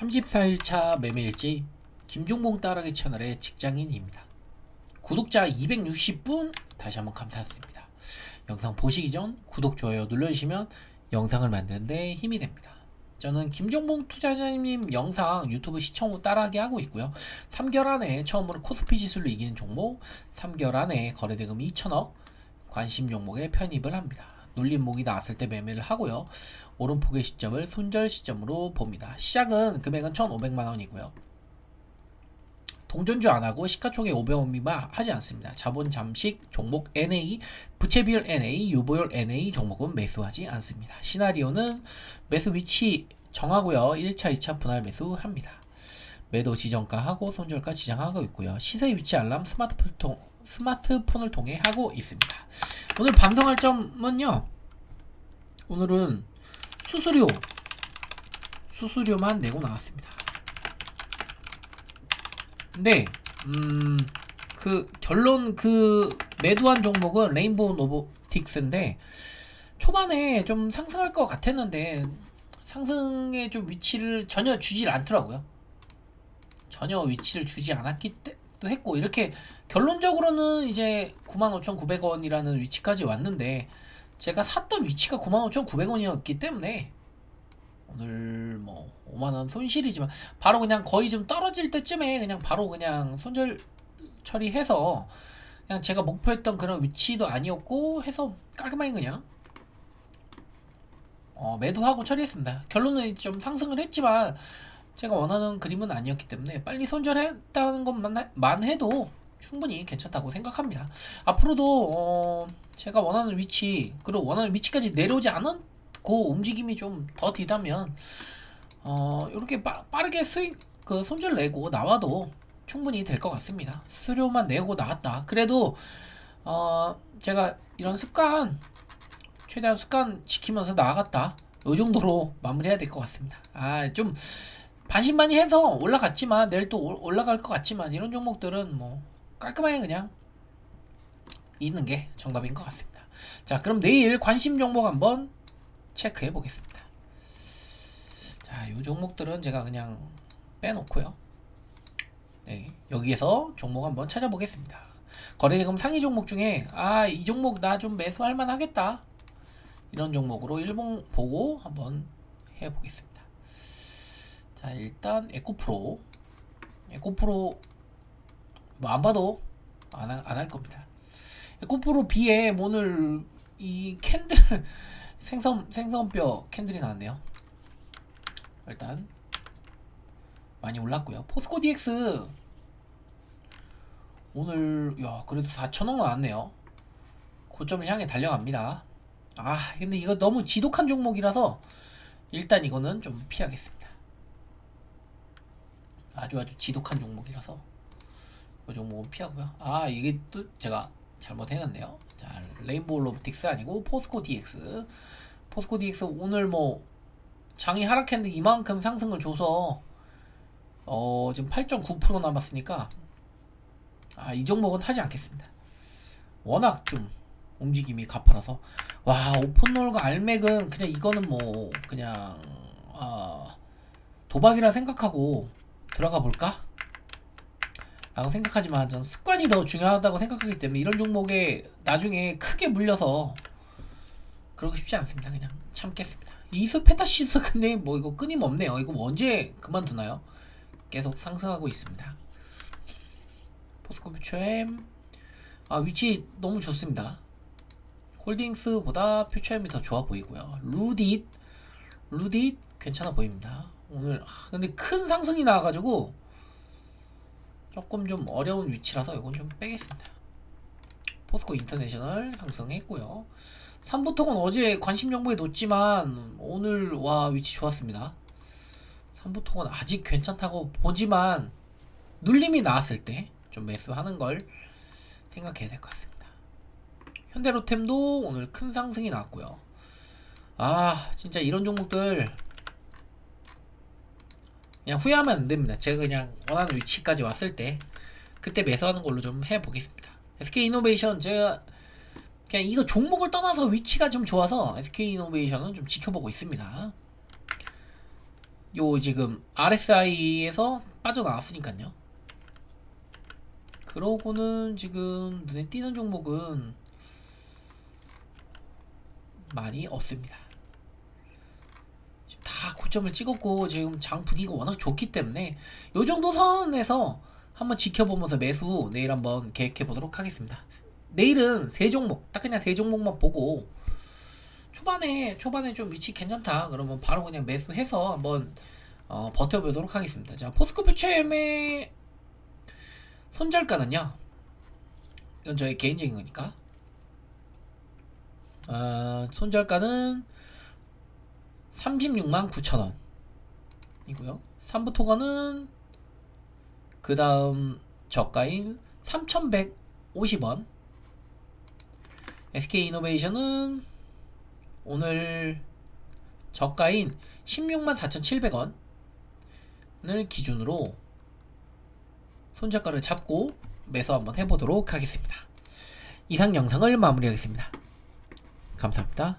34일차 매매일지 김종봉 따라기 채널의 직장인입니다. 구독자 260분 다시 한번 감사드립니다. 영상 보시기 전 구독, 좋아요 눌러주시면 영상을 만드는데 힘이 됩니다. 저는 김종봉 투자자님 영상 유튜브 시청 후 따라하게 하고 있고요. 3개월 안에 처음으로 코스피 지수를 이기는 종목, 3개월 안에 거래대금 2천억, 관심 종목에 편입을 합니다. 눌림목이 나왔을 때 매매를 하고요. 오른폭의 시점을 손절 시점으로 봅니다. 시작은 금액은 1,500만 원이고요. 동전주 안 하고 시가총액 500원 미만 하지 않습니다. 자본 잠식 종목 NA, 부채 비율 NA, 유보율 NA 종목은 매수하지 않습니다. 시나리오는 매수 위치 정하고요. 1차, 2차 분할 매수합니다. 매도 지정가 하고 손절가 지정하고 있고요. 시세 위치 알람 스마트폰 통, 스마트폰을 통해 하고 있습니다. 오늘 방송할 점은요. 오늘은 수수료 수수료만 내고 나왔습니다. 근데 음그 결론 그 매도한 종목은 레인보우 노보틱스인데 초반에 좀 상승할 것 같았는데 상승의 좀 위치를 전혀 주질 않더라고요. 전혀 위치를 주지 않았기 때 도 했고 이렇게 결론적으로는 이제 95,900원이라는 위치까지 왔는데 제가 샀던 위치가 95,900원이었기 때문에 오늘 뭐 5만원 손실이지만 바로 그냥 거의 좀 떨어질 때쯤에 그냥 바로 그냥 손절 처리해서 그냥 제가 목표했던 그런 위치도 아니었고 해서 깔끔하게 그냥 어, 매도하고 처리했습니다. 결론은 좀 상승을 했지만 제가 원하는 그림은 아니었기 때문에 빨리 손절했다는 것만 해도 충분히 괜찮다고 생각합니다. 앞으로도 어, 제가 원하는 위치 그리고 원하는 위치까지 내려오지 않고 움직임이 좀 더 뒤다면 어 이렇게 빠, 빠르게 수익 그 손절 내고 나와도 충분히 될 것 같습니다. 수수료만 내고 나왔다. 그래도 어 제가 이런 습관 최대한 습관 지키면서 나아갔다. 이 정도로 마무리해야 될 것 같습니다. 아 좀 반신반의 해서 올라갔지만 내일 또 올- 올라갈 것 같지만 이런 종목들은 뭐 깔끔하게 그냥 있는 게 정답인 것 같습니다. 자 그럼 내일 관심 종목 한번 체크해 보겠습니다. 자, 이 종목들은 제가 그냥 빼놓고요. 네, 여기에서 종목 한번 찾아보겠습니다. 거래대금 상위 종목 중에 아, 이 종목 나 좀 매수할 만 하겠다. 이런 종목으로 일봉 보고 한번 해 보겠습니다. 자, 일단 에코프로. 에코프로 뭐 안 봐도 안 할 겁니다. 에코프로 B에 오늘 이 캔들 생선 생선뼈 캔들이 나왔네요. 일단 많이 올랐고요. 포스코 DX 오늘 야 그래도 4천원 나왔네요. 고점을 향해 달려갑니다. 아 근데 이거 너무 지독한 종목이라서 일단 이거는 좀 피하겠습니다. 아주 아주 지독한 종목이라서 이 종목은 피하고요. 아 이게 또 제가 잘못해놨네요. 자 레인보우 로보틱스 아니고 포스코 DX 포스코 DX 오늘 뭐 장이 하락했는데 이만큼 상승을 줘서 어 지금 8.9% 남았으니까 아 이 종목은 하지 않겠습니다. 워낙 좀 움직임이 가파라서 와 오픈롤과 알맥은 그냥 이거는 뭐 그냥 아 도박이라 생각하고 들어가 볼까? 라고 생각하지만 전 습관이 더 중요하다고 생각하기 때문에 이런 종목에 나중에 크게 물려서 그러고 싶지 않습니다. 그냥 참겠습니다. 이수 페타시스 근데 뭐 이거 끊임없네요. 이거 뭐 언제 그만두나요? 계속 상승하고 있습니다. 포스코 퓨처엠 아 위치 너무 좋습니다. 홀딩스보다 퓨처엠이 더 좋아 보이고요. 루딧 루딧 괜찮아 보입니다. 오늘 아, 근데 큰 상승이 나와가지고 조금 좀 어려운 위치라서 이건 좀 빼겠습니다. 포스코 인터내셔널 상승했고요. 삼보통은 어제 관심 정보에 놓지만 오늘 와 위치 좋았습니다. 삼보통은 아직 괜찮다고 보지만 눌림이 나왔을 때 좀 매수하는 걸 생각해야 될 것 같습니다. 현대로템도 오늘 큰 상승이 나왔고요. 아 진짜 이런 종목들 그냥 후회하면 안 됩니다. 제가 그냥 원하는 위치까지 왔을 때 그때 매수하는 걸로 좀 해보겠습니다. SK 이노베이션 제가 그냥 이거 종목을 떠나서 위치가 좀 좋아서 SK 이노베이션은 좀 지켜보고 있습니다. 요 지금 RSI에서 빠져나왔으니까요. 그러고는 지금 눈에 띄는 종목은 많이 없습니다. 지금 다 고점을 찍었고 지금 장 분위기가 워낙 좋기 때문에 요 정도 선에서 한번 지켜보면서 매수 내일 한번 계획해 보도록 하겠습니다. 내일은 세 종목 딱 그냥 세 종목만 보고 초반에 초반에 좀 위치 괜찮다 그러면 바로 그냥 매수해서 한번 어, 버텨보도록 하겠습니다. 자 포스코 퓨처엠의 손절가는요. 이건 저의 개인적인 거니까. 아, 손절가는 36만 9천 원 이고요. 3부 토건은 그 다음 저가인 3,150원. SK 이노베이션은 오늘 저가인 16만 4,700원을 기준으로 손절가를 잡고 매수 한번 해보도록 하겠습니다. 이상 영상을 마무리하겠습니다. 감사합니다.